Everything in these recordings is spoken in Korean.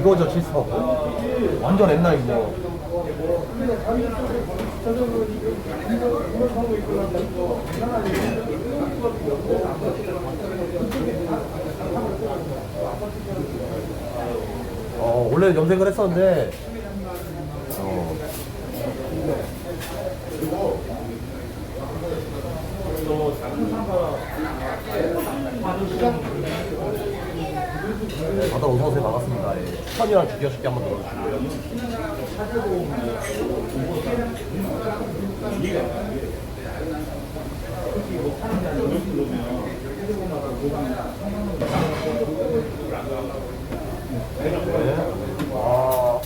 이거죠 치스퍼 완전 옛날 이거. 어 원래 염색을 했었는데. 어, 다들 어서오세요 반갑습니다 예. 추천이랑 주기어쉽게 한번 들어주시고요 네. 와.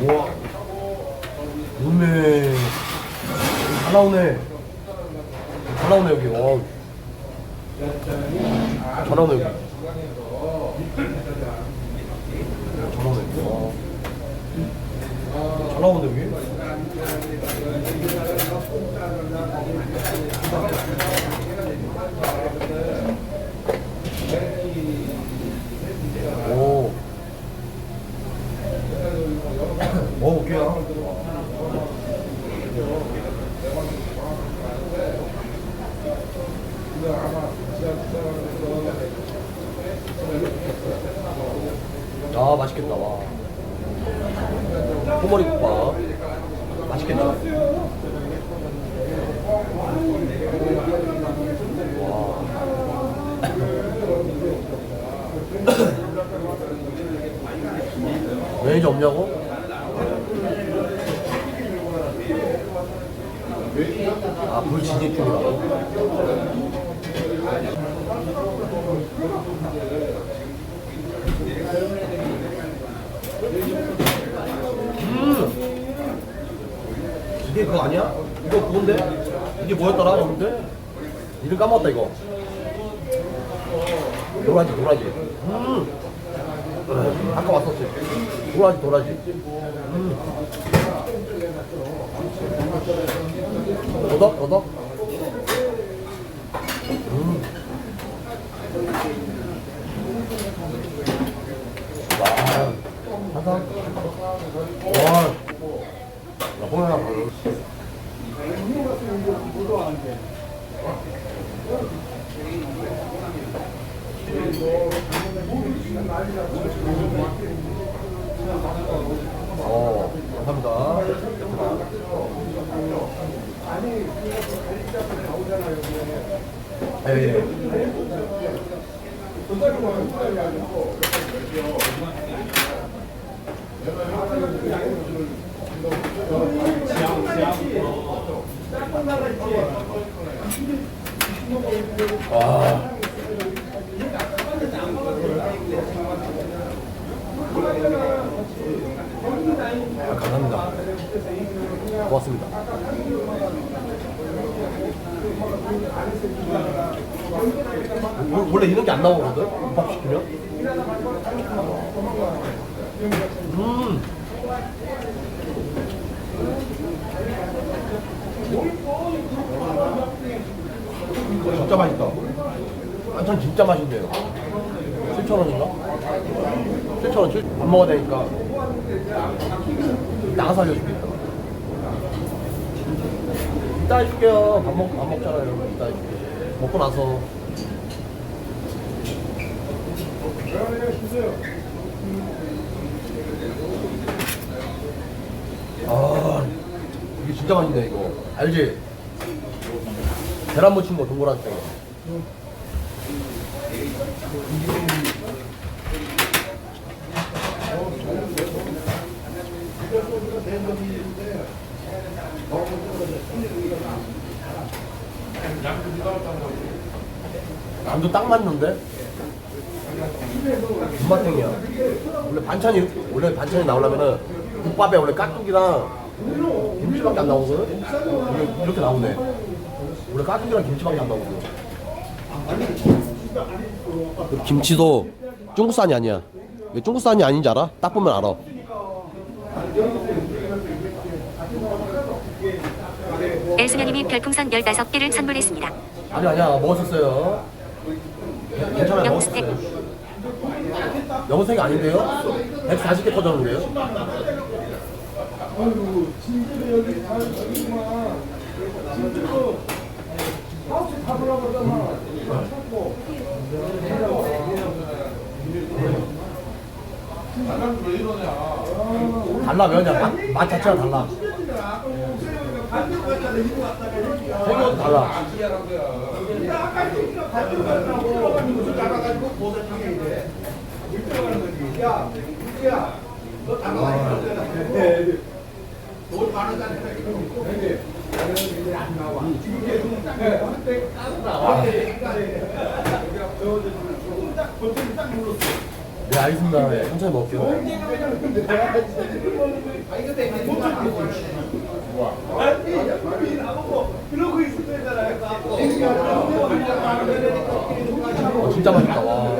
우와. 오메. 잘 나오네. 잘 나오네, 여기. 와. 잘 나오네, 여기. 잘 나오네, 여기. 오. 먹어볼게요. 아, 맛있겠다, 와. 소머리 국밥. 맛있겠죠? 매니저 없냐고? 아, 불진입 중이라고? 이게 그거 아니야? 이거 그건데? 이게 뭐였더라, 여러분들? 이름 까먹었다, 이거. 노라지, 노라지. 음! 아까 왔었지. 도라지, 도라지. 음. 더덕, 더덕. 음. 와, 하다. 와, 나 호연아 바로. 어, 감사합니다. 예, 예. 와. 아, 감사합니다. 고맙습니다. 원- 원래 이런 게 안 나오거든? 국밥 시키면? 음! 진짜 맛있다. 완전 진짜 맛있네요. 7,000원인가? 7,000원, 7, 밥 먹어야 되니까. 나가서 알려줄게요. 이따 해줄게요. 밥, 먹, 밥 먹잖아요. 이따 해줄게요. 먹고 나서. 아, 이게 진짜 맛있네, 이거. 알지? 계란 무친 거 동그랗게. 남도 딱 맞는데? 군맛탱이야. 원래 반찬이 원래 반찬이 나오려면은 국밥에 원래 깍두기랑 김치밖에 안 나오거든. 이렇게 나오네. 원래 깍두기랑 김치밖에 안 나오거든. 김치도 중국산이 아니야. 이게 중국산이 아닌지 알아? 딱 보면 알아. 엘수녀님이 별풍선 15개를 선물했습니다. 아니 아니야 먹었었어요. 괜찮아요 영스택. 먹었었어요. 영색이 아닌데요? 140개 터졌는데요? 아이고 여기 다 찾고 왜 이러냐 달라 면이야 맛, 맛 자체가 달라 달라 나와. 네 알겠습니다. 네, 천천히 먹을게요. 어, 진짜 맛있다. 와.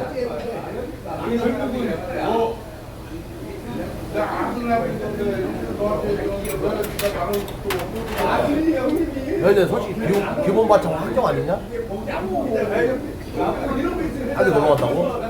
형님이 근데 솔직히 기본, 기본 반찬 확정 아니냐? 아직 넘어갔다고?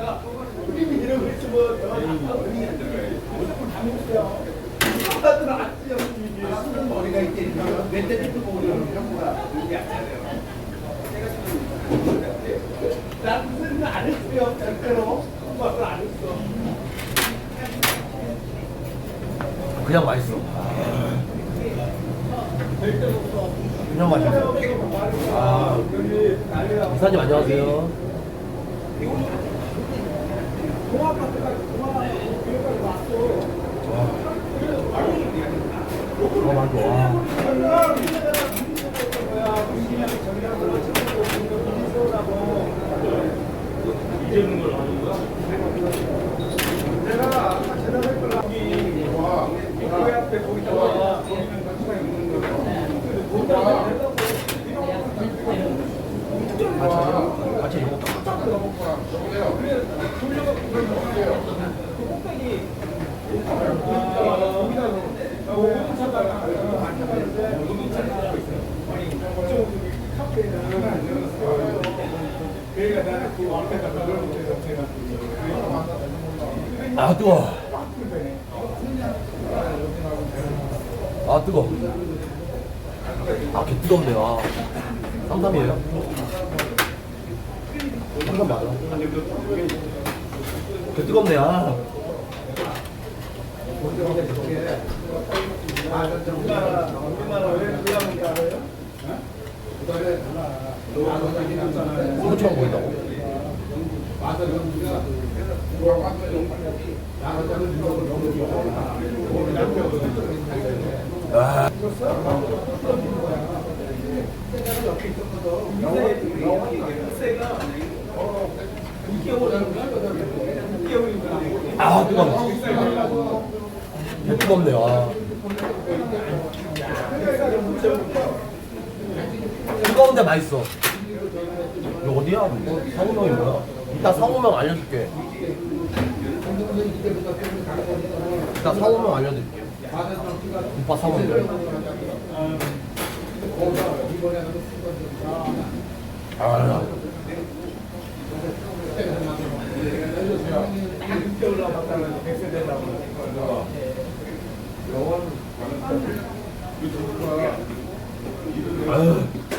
그냥 맛있어 그냥 맛있어 아 이사님 안녕하세요 앞에 거기다가 같이 같이 이거 먹자 아 뜨거 아 뜨거 아개 뜨겁네요 아 쌈쌈이에요? 쌈쌈 맞아 개 뜨겁네 아 소주처럼 보인다고 아. 아 뜨거워 개 뜨겁네요 아. 뜨거운데 맛있어 어디야? 뭐, 상호명이 뭐야? 이따 상호명 알려줄게 이따 상호명 알려드릴게 오빠 상호명 아, 아유.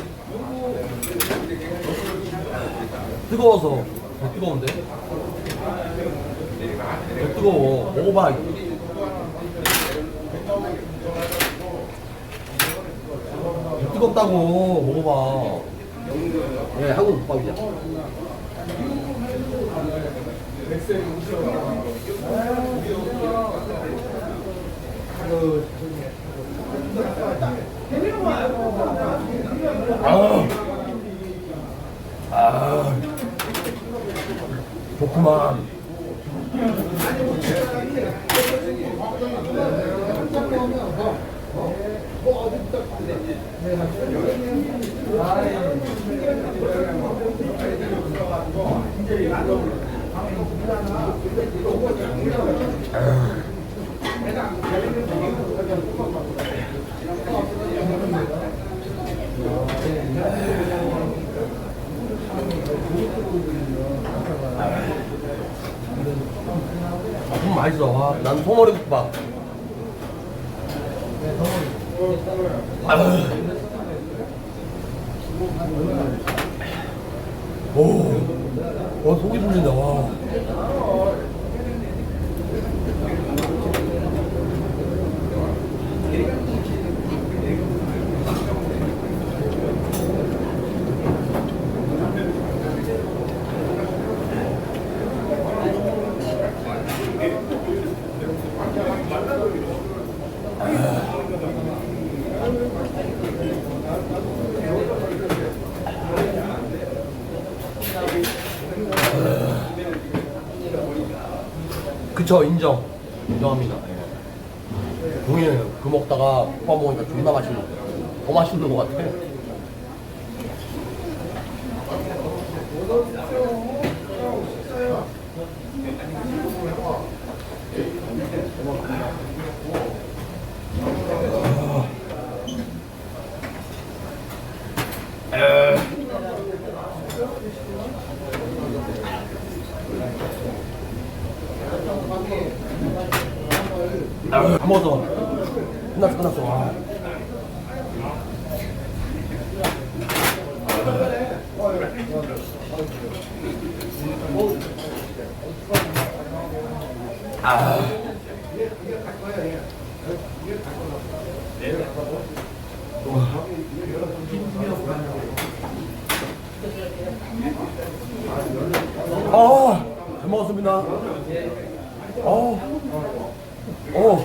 뜨거워서. 더 뜨거운데? 더 뜨거워. 먹어봐. 뜨겁다고. 먹어봐. 예 한국 국밥이야. 아, 아, 그만. 맛있어. 와, 난 소머리 국밥. 아유. 오, 와 속이 풀린다. 와. 그쵸 인정. 인정합니다. 예. 동의해요. 그 먹다가 국밥 먹으니까 존나 맛있는 거. 더 맛있는 것 같아. 다 먹었어. 끝났어, 끝났어. 와. 아. 아, 잘 먹었습니다. 어, 어.